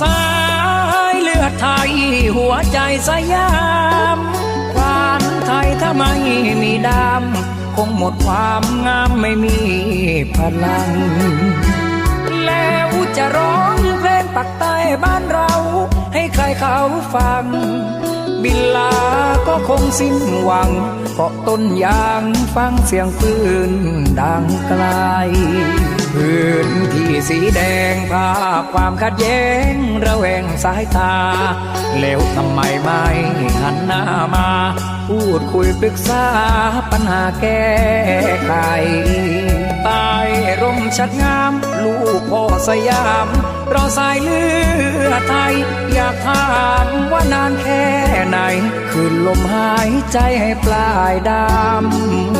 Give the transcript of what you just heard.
สายเลือดไทยหัวใจสยามควานไทยถ้าไม่มีดำคงหมดความงามไม่มีพลัง แล้วจะร้องเพลงปักใต้บ้านเรา ให้ใครเขาฟัง บินลาก็คงสิ้นหวังเกาะต้นยางฟังเสียงปืนดังไกล สีแดงภาพความขัดแย้งระแวงสายตา แล้วทำไมไม่หันหน้ามา พูดคุยปรึกษาปัญหาแก้ไขใต้ร่มชัดงาม ลูกพ่อสยามรอสายเลือดไทย อยากถามว่านานแค่ไหน คืนลมหายใจให้ปลายดำ